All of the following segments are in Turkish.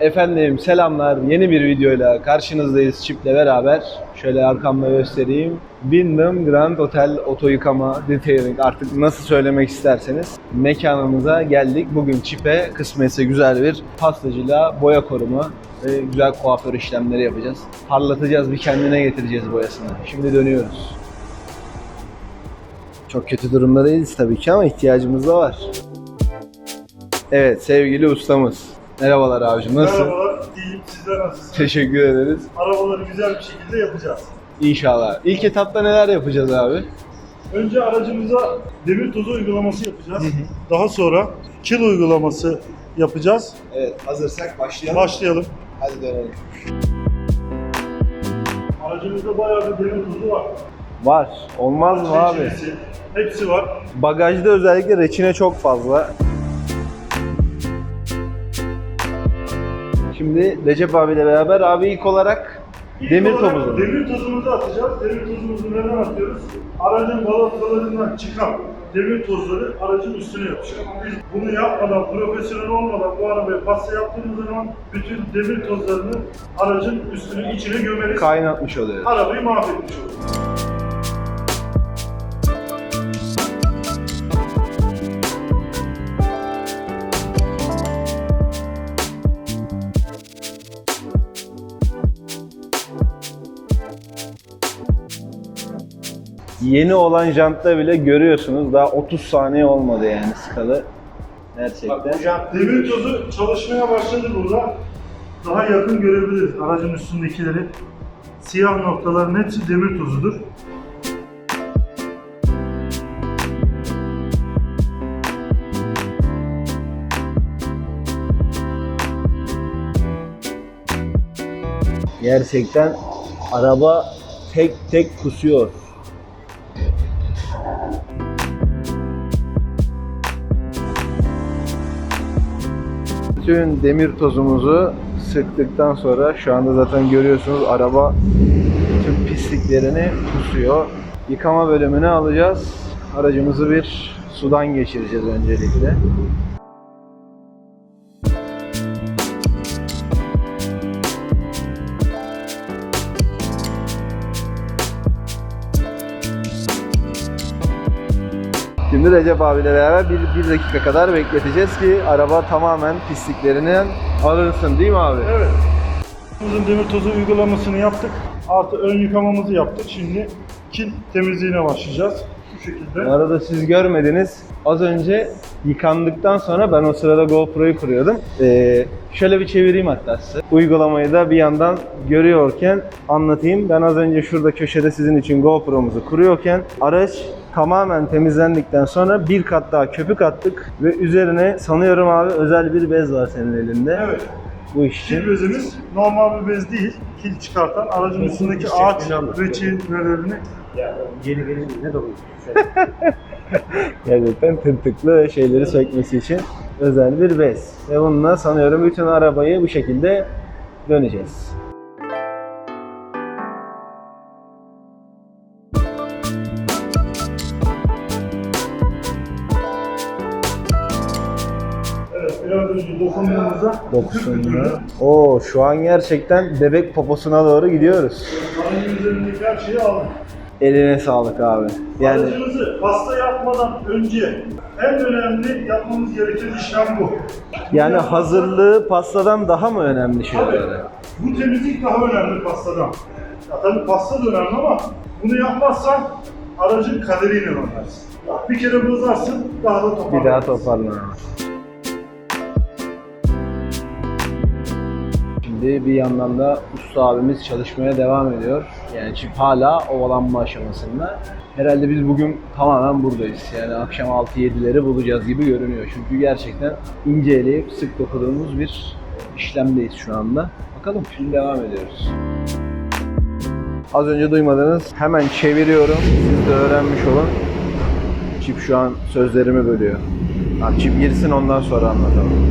Efendim selamlar. Yeni bir videoyla karşınızdayız Çip'le beraber. Şöyle arkamda göstereyim. Wyndham Grand Hotel Oto Yıkama Detailing artık nasıl söylemek isterseniz mekanımıza geldik. Bugün Çip'e kısmetse güzel bir pastacıyla boya koruma ve güzel kuaför işlemleri yapacağız. Parlatacağız, bir kendine getireceğiz boyasını. Şimdi dönüyoruz. Çok kötü durumda değiliz tabii ki ama ihtiyacımız da var. Evet sevgili ustamız. Merhabalar abicim nasılsın? Merhabalar, iyiyim. Sizler nasılsınız? Teşekkür ederiz. Arabaları güzel bir şekilde yapacağız. İnşallah. İlk etapta neler yapacağız abi? Önce aracımıza demir tozu uygulaması yapacağız. Daha sonra kil uygulaması yapacağız. Evet hazırsak başlayalım. Başlayalım. Hadi dönelim. Aracımızda bayağı bir demir tozu var. Var. Olmaz mı abi? Hepsi var. Bagajda özellikle reçine çok fazla. Şimdi Recep abiyle beraber abi ilk olarak İlk demir olarak topuzu. Demir tozumuzu atacağız. Demir tozumuzu neden atıyoruz? Aracın balatalarından çıkan demir tozları aracın üstüne yapışıyor. Biz bunu yapmadan, profesyonel olmadan bu arabaya pasta yaptığımız zaman bütün demir tozlarını aracın üstüne içine gömeriz. Kaynatmış oluyor. arabayı mahvetmiş olur. Yeni olan jantta bile görüyorsunuz daha 30 saniye olmadı yani sıkalı. Gerçekten. Demir tozu çalışmaya başladı burada. Daha yakın görebiliriz aracın üstündekileri. Siyah noktaların hepsi demir tozudur. Gerçekten araba tek tek kusuyor. Bütün demir tozumuzu sıktıktan sonra şu anda zaten görüyorsunuz araba tüm pisliklerini kusuyor. Yıkama bölümüne alacağız. Aracımızı bir sudan geçireceğiz öncelikle. Şimdi Recep abiyle beraber bir, bir dakika kadar bekleteceğiz ki araba tamamen pisliklerinden arınsın değil mi abi? Evet. Uzun demir tozu uygulamasını yaptık. Artı ön yıkamamızı yaptık. Şimdi kil temizliğine başlayacağız. Bu şekilde. Bu arada siz görmediniz. Az önce yıkandıktan sonra ben o sırada GoPro'yu kuruyordum. Ee, şöyle bir çevireyim hatta size. Uygulamayı da bir yandan görüyorken anlatayım. Ben az önce şurada köşede sizin için GoPro'muzu kuruyorken araç tamamen temizlendikten sonra bir kat daha köpük attık ve üzerine sanıyorum abi özel bir bez var senin elinde. Evet. Bu iş için. Kil bezimiz normal bir bez değil. Kil çıkartan aracın üstündeki ağaç reçinelerini Yeni gelin ne dolu. Gerçekten tırtıklı şeyleri sökmesi için özel bir bez. Ve bununla sanıyorum bütün arabayı bu şekilde döneceğiz. Dokunduğumuzda Dokusunda. Oo şu an gerçekten bebek poposuna doğru gidiyoruz. aracın üzerindeki her şeyi aldık. Eline sağlık abi. Yani Aracımızı pasta yapmadan önce en önemli yapmamız gereken işlem bu. yani hazırlığı pastadan daha mı önemli Tabii. şeyler? Bu temizlik daha önemli pastadan. Ya tabii pasta da önemli ama bunu yapmazsan aracın kaderiyle oynarsın. Bir kere bozarsın daha da toparlarsın. Bir daha toparlanalım. Şimdi bir yandan da usta abimiz çalışmaya devam ediyor. Yani çift hala ovalanma aşamasında. Herhalde biz bugün tamamen buradayız. Yani akşam 6-7'leri bulacağız gibi görünüyor. Çünkü gerçekten ince eleyip sık dokuduğumuz bir işlemdeyiz şu anda. Bakalım şimdi devam ediyoruz. Az önce duymadınız. Hemen çeviriyorum. Siz de öğrenmiş olun. Çip şu an sözlerimi bölüyor. Ha, çip girsin ondan sonra anlatalım.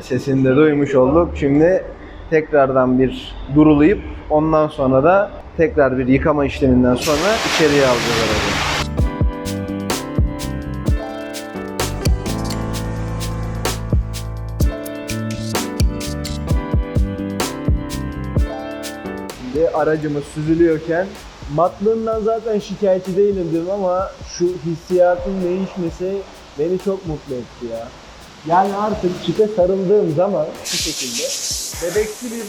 şekilde sesini de duymuş olduk. Şimdi tekrardan bir durulayıp ondan sonra da tekrar bir yıkama işleminden sonra içeriye alacağız aracı. Şimdi aracımız süzülüyorken matlığından zaten şikayetçi değilim ama şu hissiyatın değişmesi beni çok mutlu etti ya. Yani artık çipe sarıldığım zaman şu şekilde bebeksi bir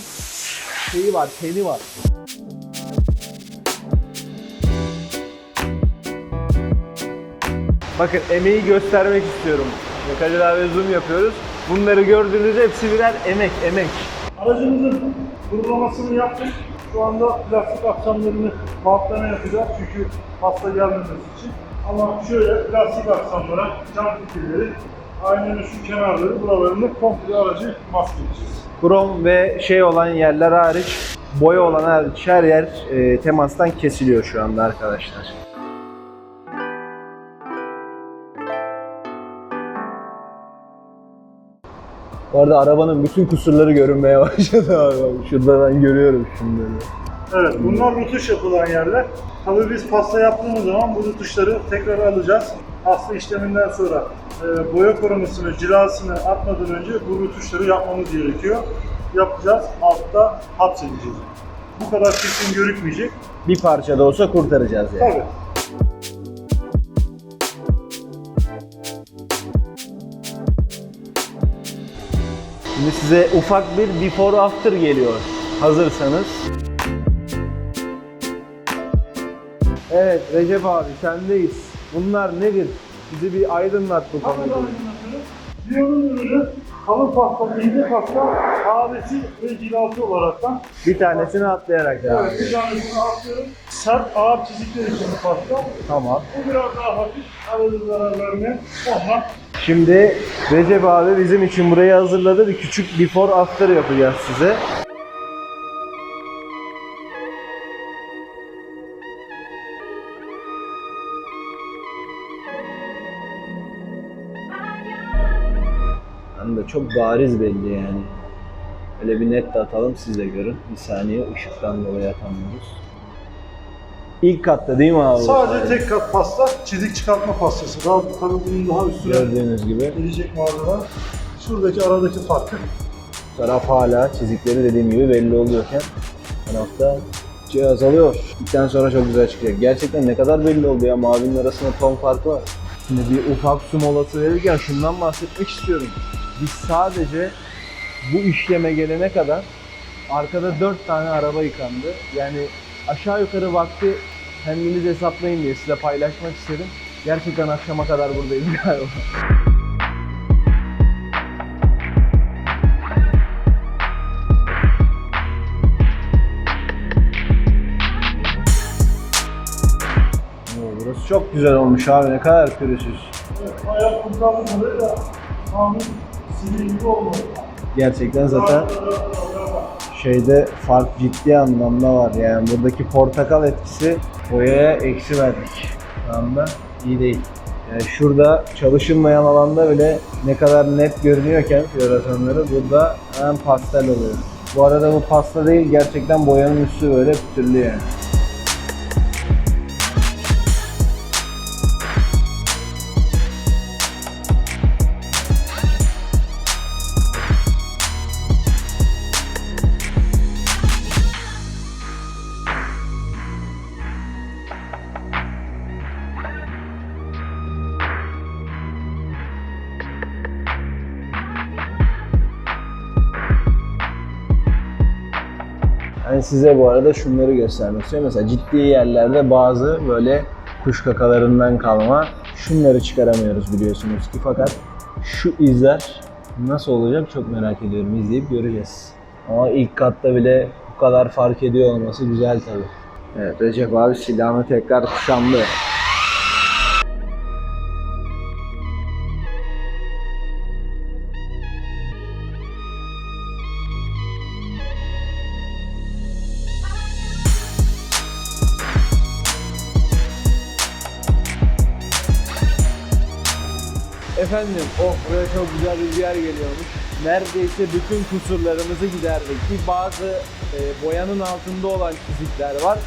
şeyi var, teni var. Bakın emeği göstermek istiyorum. Kadir abi zoom yapıyoruz. Bunları gördüğünüzde hepsi birer emek, emek. Aracımızın kurulamasını yaptık. Şu anda plastik aksamlarını bantlarına yapacağız çünkü pasta gelmemesi için. Ama şöyle plastik aksamlara, cam fitilleri, aynen şu kenarları, buralarını komple aracı maskeleyeceğiz. Krom ve şey olan yerler hariç, boya olan hariç her yer e, temastan kesiliyor şu anda arkadaşlar. Bu arada arabanın bütün kusurları görünmeye başladı abi. Şurada ben görüyorum şunları. Evet, bunlar rutuş yapılan yerler. Tabii biz pasta yaptığımız zaman bu rutuşları tekrar alacağız. Pasta işleminden sonra e, boya korumasını, cilasını atmadan önce bu rutuşları yapmamız gerekiyor. Yapacağız, altta hapsedeceğiz. Bu kadar kesin görükmeyecek. Bir parça da olsa kurtaracağız yani. Tabii. Şimdi size ufak bir before after geliyor. Hazırsanız. Evet Recep abi sendeyiz. Bunlar nedir? Bizi bir aydınlat bu konuda. Diyonun ürünü kalın pasta, ince pasta, ağabesi ve cilası olaraktan. Bir tanesini atlayarak devam Evet, bir tanesini atıyorum. Sert ağır çizikler için bir pasta. Tamam. Bu biraz daha hafif, arada zarar vermeyen. Ondan Şimdi Recep abi bizim için burayı hazırladı. Bir küçük before after yapacağız size. De çok bariz belli yani. Öyle bir net de atalım siz de görün. Bir saniye ışıktan dolayı atamıyoruz. İlk katta değil mi abi? Sadece tek kat pasta, çizik çıkartma pastası. Daha tabii bunun daha üstüne Gördüğünüz gibi. gelecek malzeme. Şuradaki aradaki farkı. Taraf hala çizikleri dediğim gibi belli oluyorken tarafta cihaz alıyor. Bitten sonra çok güzel çıkacak. Gerçekten ne kadar belli oldu ya mavinin arasında ton farkı var. Şimdi bir ufak su molası verirken şundan bahsetmek istiyorum. Biz sadece bu işleme gelene kadar arkada 4 tane araba yıkandı. Yani aşağı yukarı vakti kendiniz hesaplayın diye size paylaşmak istedim. Gerçekten akşama kadar buradayız galiba. Oo, Burası çok güzel olmuş abi ne kadar pürüzsüz. Evet, ayak kurtardı buraya da Gerçekten zaten şeyde fark ciddi anlamda var yani buradaki portakal etkisi boyaya eksi verdik. Şu iyi değil. Yani şurada çalışılmayan alanda bile ne kadar net görünüyorken floresanları burada hemen pastel oluyor. Bu arada bu pasta değil gerçekten boyanın üstü böyle pütürlü yani. Size bu arada şunları göstermek istiyorum. Mesela ciddi yerlerde bazı böyle kuş kakalarından kalma şunları çıkaramıyoruz biliyorsunuz ki. Fakat şu izler nasıl olacak çok merak ediyorum. İzleyip göreceğiz. Ama ilk katta bile bu kadar fark ediyor olması güzel tabii. Evet Recep abi silahını tekrar kuşandı. Efendim, oh buraya çok güzel bir yer geliyormuş. Neredeyse bütün kusurlarımızı giderdik. Ki bazı e, boyanın altında olan çizikler var.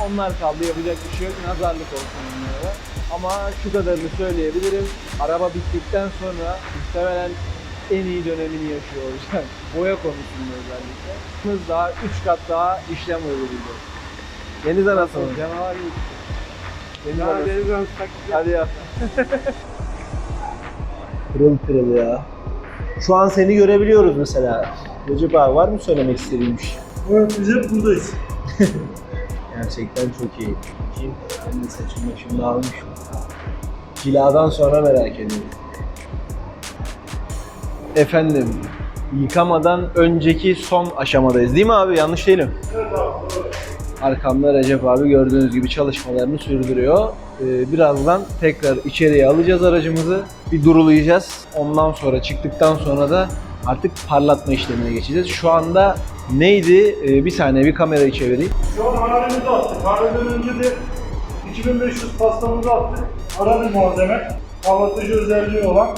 Onlar kaldı, yapacak bir şey yok. Nazarlık olsun onlara. Ama şu kadarını söyleyebilirim. Araba bittikten sonra muhtemelen en iyi dönemini yaşıyor olacak. Boya konusunda özellikle. Hız daha 3 kat daha işlem uyguluyor. Deniz anası mı? Canavar gibi. Deniz anası. deniz anası Hadi ya. pırıl pırıl ya. Şu an seni görebiliyoruz mesela. Recep abi var mı söylemek istediğin bir şey? Evet biz hep buradayız. Gerçekten çok iyi. Kim? Ben de saçım başım dağılmış. Ciladan sonra merak ediyorum. Efendim, yıkamadan önceki son aşamadayız değil mi abi? Yanlış değilim. Evet abi. Arkamda Recep abi gördüğünüz gibi çalışmalarını sürdürüyor. Ee, birazdan tekrar içeriye alacağız aracımızı. Bir durulayacağız. Ondan sonra çıktıktan sonra da artık parlatma işlemine geçeceğiz. Şu anda neydi? Ee, bir saniye bir kamerayı çevireyim. Şu an haremizi attık. Hareden önce de 2500 pastamızı attık. Ara bir malzeme. Parlatıcı özelliği olan.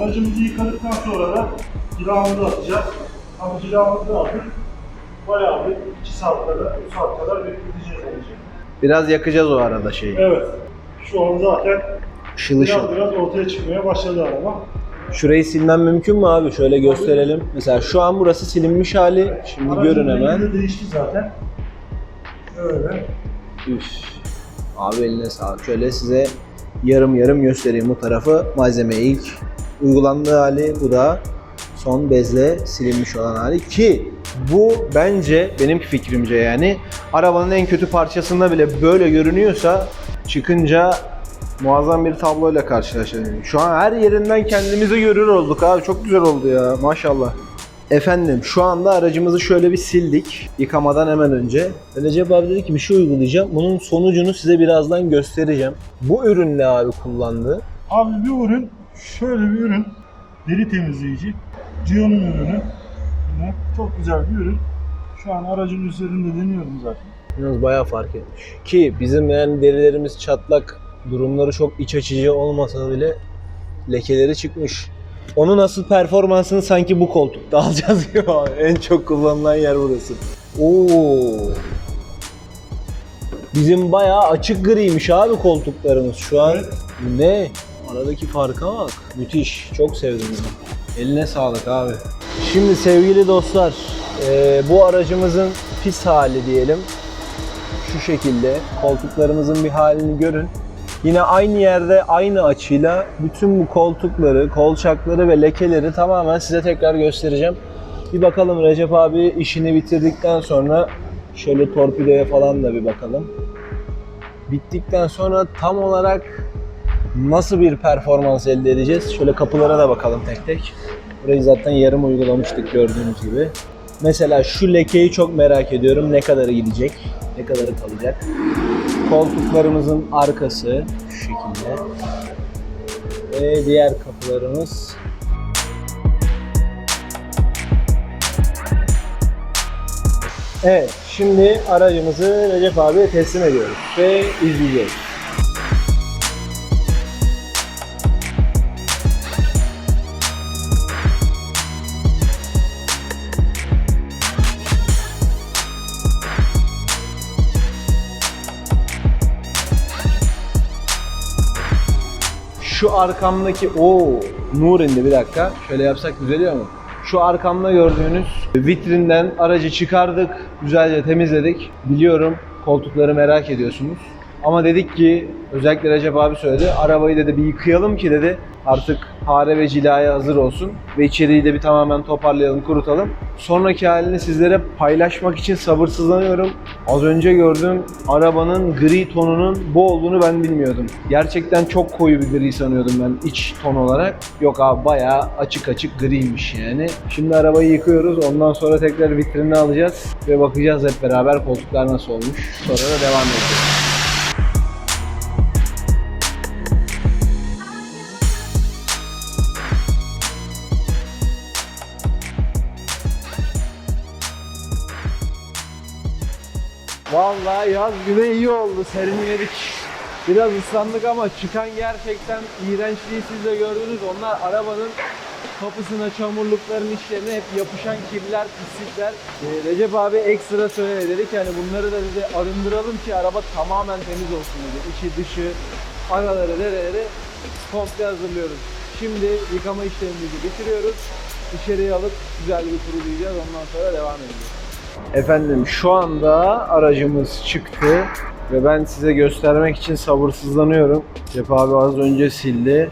Aracımızı yıkadıktan sonra da cilamızı atacağız. Ama cilamızı attık. Bayağı bir 2 saat kadar, 3 saat kadar bekleteceğiz aracı. Biraz yakacağız o arada şeyi. Evet. Şu an zaten Işıl ışıl. biraz biraz ortaya çıkmaya başladı araba. Şurayı silmem mümkün mü abi? Şöyle gösterelim. Mesela şu an burası silinmiş hali. Şimdi Aracın görün rengi hemen. de değişti zaten. Öyle. Üf. Abi eline sağlık. Şöyle size yarım yarım göstereyim bu tarafı. Malzeme ilk uygulandığı hali. Bu da son bezle silinmiş olan hali. Ki bu bence benim fikrimce yani arabanın en kötü parçasında bile böyle görünüyorsa çıkınca muazzam bir tabloyla karşılaşıyoruz. Şu an her yerinden kendimizi görür olduk abi. Çok güzel oldu ya maşallah. Efendim şu anda aracımızı şöyle bir sildik yıkamadan hemen önce. Recep abi dedi ki bir şey uygulayacağım. Bunun sonucunu size birazdan göstereceğim. Bu ürün ne abi kullandığı? Abi bir ürün, şöyle bir ürün. Deri temizleyici. Gio'nun ürünü. Çok güzel bir ürün. Şu an aracın üzerinde deniyorum zaten. Yalnız bayağı fark etmiş. Ki bizim yani derilerimiz çatlak durumları çok iç açıcı olmasa bile lekeleri çıkmış. Onun asıl performansını sanki bu koltukta alacağız gibi abi. En çok kullanılan yer burası. Oo. Bizim bayağı açık griymiş abi koltuklarımız şu an. Evet. Ne? Aradaki farka bak. Müthiş. Çok sevdim bunu. Eline sağlık abi. Şimdi sevgili dostlar, bu aracımızın pis hali diyelim. Şu şekilde koltuklarımızın bir halini görün. Yine aynı yerde aynı açıyla bütün bu koltukları, kolçakları ve lekeleri tamamen size tekrar göstereceğim. Bir bakalım Recep abi işini bitirdikten sonra şöyle torpidoya falan da bir bakalım. Bittikten sonra tam olarak nasıl bir performans elde edeceğiz? Şöyle kapılara da bakalım tek tek. Burayı zaten yarım uygulamıştık gördüğünüz gibi. Mesela şu lekeyi çok merak ediyorum. Ne kadarı gidecek? Ne kadarı kalacak? Koltuklarımızın arkası şu şekilde. Ve diğer kapılarımız Evet, şimdi aracımızı Recep abiye teslim ediyoruz ve izleyeceğiz. Şu arkamdaki o nur bir dakika. Şöyle yapsak düzeliyor mu? Şu arkamda gördüğünüz vitrinden aracı çıkardık, güzelce temizledik. Biliyorum koltukları merak ediyorsunuz. Ama dedik ki özellikle Recep abi söyledi. Arabayı dedi bir yıkayalım ki dedi artık hare ve cilaya hazır olsun. Ve içeriği de bir tamamen toparlayalım, kurutalım. Sonraki halini sizlere paylaşmak için sabırsızlanıyorum. Az önce gördüğüm arabanın gri tonunun bu olduğunu ben bilmiyordum. Gerçekten çok koyu bir gri sanıyordum ben iç ton olarak. Yok abi bayağı açık açık griymiş yani. Şimdi arabayı yıkıyoruz. Ondan sonra tekrar vitrinini alacağız ve bakacağız hep beraber koltuklar nasıl olmuş. Sonra da devam edeceğiz. Vallahi yaz güne iyi oldu. Serinledik. Biraz ıslandık ama çıkan gerçekten iğrençliği siz de gördünüz. Onlar arabanın kapısına, çamurlukların içlerine hep yapışan kirler, pislikler. Ee, Recep abi ekstra söyledi. Dedi ki hani bunları da bize arındıralım ki araba tamamen temiz olsun dedi. İçi dışı, araları, dereleri komple hazırlıyoruz. Şimdi yıkama işlemimizi bitiriyoruz. dışarıya alıp güzel bir kurulayacağız. Ondan sonra devam edeceğiz. Efendim şu anda aracımız çıktı ve ben size göstermek için sabırsızlanıyorum. Cep abi az önce sildi.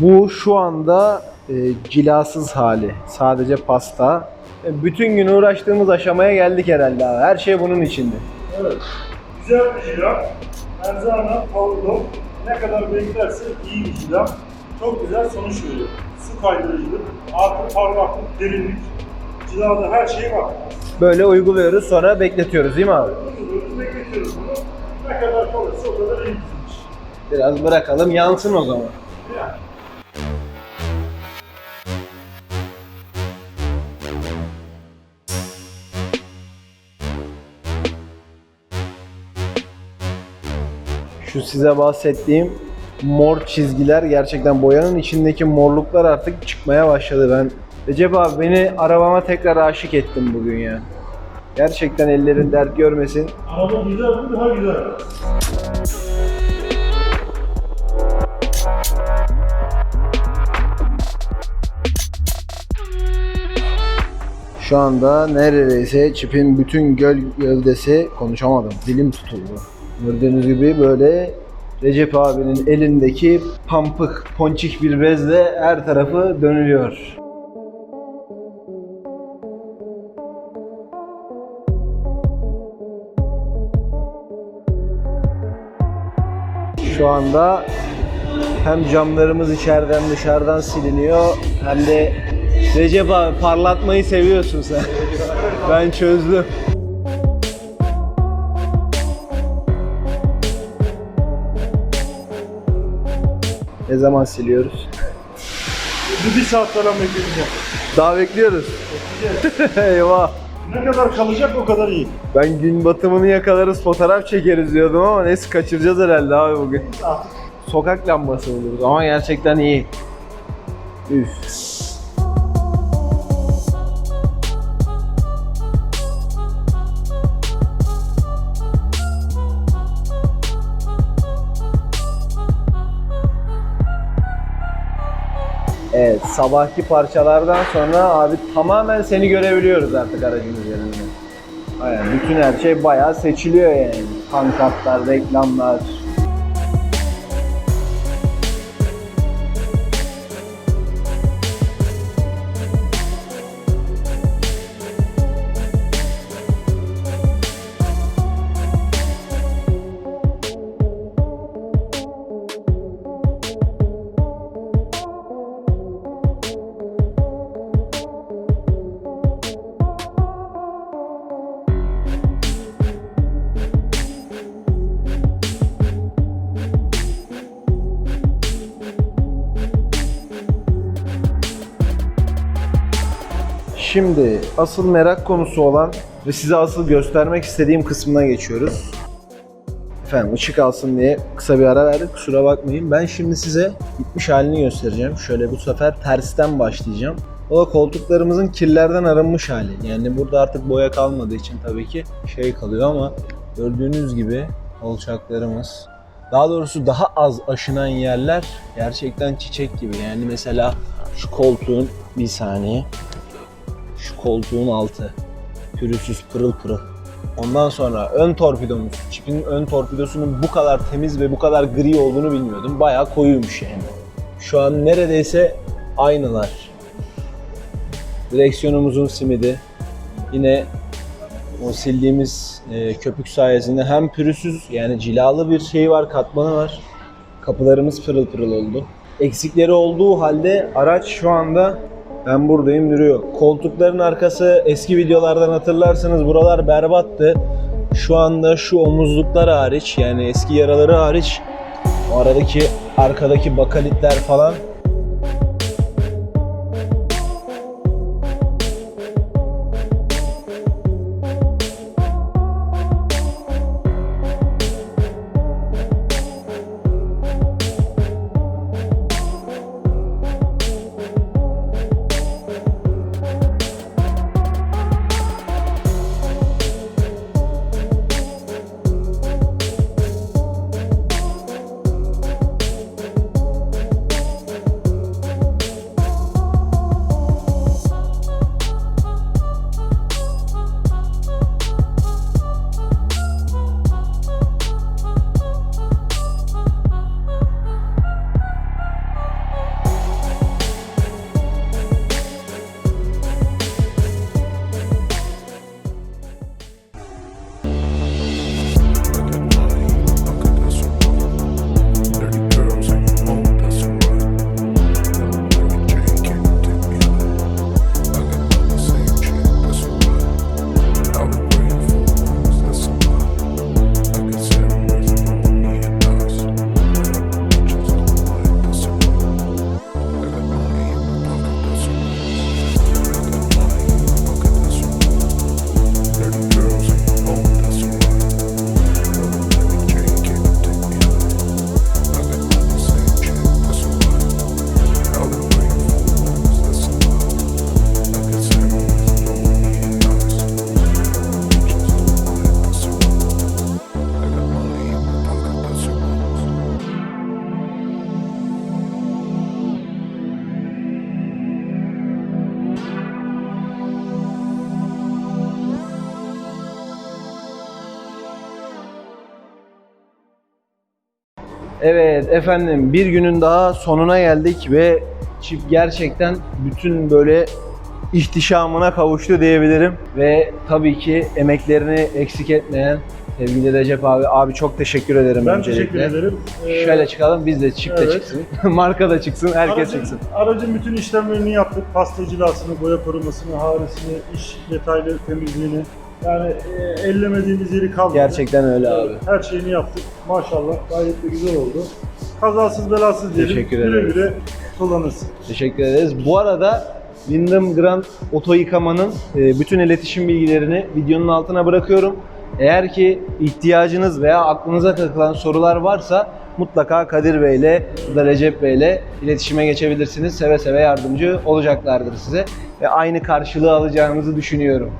Bu şu anda e, cilasız hali. Sadece pasta. E, bütün gün uğraştığımız aşamaya geldik herhalde abi. Her şey bunun içinde. Evet. Güzel bir jila. Erzana Pavlov. Ne kadar beklerse iyi bir jila. Çok güzel sonuç veriyor. Su kaydırıcılık, artı parlaklık, derinlik. Cilada her şey var. Böyle uyguluyoruz sonra bekletiyoruz değil mi abi? Uyguluyoruz, bekletiyoruz bunu. Ne kadar kalırsa o kadar iyi. Biraz bırakalım yansın o zaman. Yani. Şu size bahsettiğim mor çizgiler gerçekten boyanın içindeki morluklar artık çıkmaya başladı. Ben Recep abi beni arabama tekrar aşık ettim bugün ya. Gerçekten ellerin dert görmesin. Araba güzel mi? Daha güzel. Şu anda neredeyse çipin bütün göl gövdesi konuşamadım. Dilim tutuldu. Gördüğünüz gibi böyle Recep abinin elindeki pampık, ponçik bir bezle her tarafı dönülüyor. Şu anda hem camlarımız içeriden dışarıdan siliniyor hem de Recep abi parlatmayı seviyorsun sen. ben çözdüm. Ne zaman siliyoruz? Bir, bir saat falan bekleyeceğim. Daha bekliyoruz. Eyvah. Ne kadar kalacak o kadar iyi. Ben gün batımını yakalarız fotoğraf çekeriz diyordum ama neyse kaçıracağız herhalde abi bugün. Artık Sokak lambası oluruz ama gerçekten iyi. Üf. Evet, sabahki parçalardan sonra abi tamamen seni görebiliyoruz artık aracın üzerinde. Aynen, bütün her şey bayağı seçiliyor yani. Pankartlar, reklamlar. Şimdi asıl merak konusu olan ve size asıl göstermek istediğim kısmına geçiyoruz. Efendim ışık alsın diye kısa bir ara verdik kusura bakmayın. Ben şimdi size bitmiş halini göstereceğim. Şöyle bu sefer tersten başlayacağım. O da koltuklarımızın kirlerden arınmış hali. Yani burada artık boya kalmadığı için tabii ki şey kalıyor ama gördüğünüz gibi kolçaklarımız daha doğrusu daha az aşınan yerler gerçekten çiçek gibi. Yani mesela şu koltuğun bir saniye şu koltuğun altı. Pürüzsüz pırıl pırıl. Ondan sonra ön torpidomuz. Çipin ön torpidosunun bu kadar temiz ve bu kadar gri olduğunu bilmiyordum. Bayağı koyuymuş yani. Şu an neredeyse aynılar. Direksiyonumuzun simidi. Yine o sildiğimiz e, köpük sayesinde hem pürüzsüz yani cilalı bir şey var, katmanı var. Kapılarımız pırıl pırıl oldu. Eksikleri olduğu halde araç şu anda ben buradayım duruyor. Koltukların arkası eski videolardan hatırlarsınız buralar berbattı. Şu anda şu omuzluklar hariç yani eski yaraları hariç o aradaki arkadaki bakalitler falan Evet efendim bir günün daha sonuna geldik ve çift gerçekten bütün böyle ihtişamına kavuştu diyebilirim. Ve tabii ki emeklerini eksik etmeyen sevgili Recep abi. Abi çok teşekkür ederim Ben öncelikle. teşekkür ederim. Ee, Şöyle çıkalım biz de de evet. çıksın. Marka da çıksın, herkes aracın, çıksın. Aracın bütün işlemlerini yaptık. Pasta cilasını, boya korumasını, haresini, iş detaylı temizliğini. Yani e, ellemediğimiz yeri kalmadı. Gerçekten öyle abi. Her şeyini yaptık. Maşallah gayet de güzel oldu. Kazasız belasız diyelim. Teşekkür güle ederiz. güle kullanırsın. Teşekkür ederiz. Bu arada Wyndham Grand Oto Yıkama'nın e, bütün iletişim bilgilerini videonun altına bırakıyorum. Eğer ki ihtiyacınız veya aklınıza takılan sorular varsa mutlaka Kadir Bey ile ya da Recep Bey ile iletişime geçebilirsiniz. Seve seve yardımcı olacaklardır size. Ve aynı karşılığı alacağınızı düşünüyorum.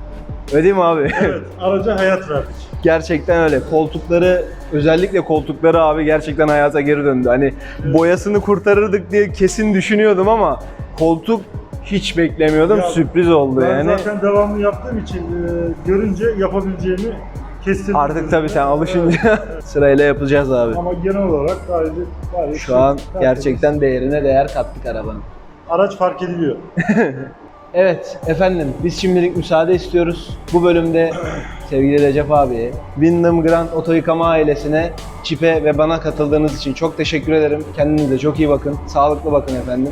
Öyle değil mi abi? Evet, araca hayat verdik. Gerçekten öyle. Koltukları özellikle koltukları abi gerçekten hayata geri döndü. Hani boyasını kurtarırdık diye kesin düşünüyordum ama koltuk hiç beklemiyordum. Ya, Sürpriz oldu Ben yani. zaten devamlı yaptığım için e, görünce yapabileceğimi kestirdim. Artık tabii sen Evet, alışınca sırayla yapacağız abi. Ama genel olarak gayet, gayet Şu an gerçekten değerine değer kattık arabanın. Araç fark ediliyor. Evet efendim biz şimdilik müsaade istiyoruz. Bu bölümde sevgili Recep abiye, Wyndham Grand Oto Yıkama ailesine, Çip'e ve bana katıldığınız için çok teşekkür ederim. Kendinize çok iyi bakın. Sağlıklı bakın efendim.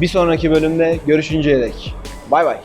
Bir sonraki bölümde görüşünceye dek. Bay bay.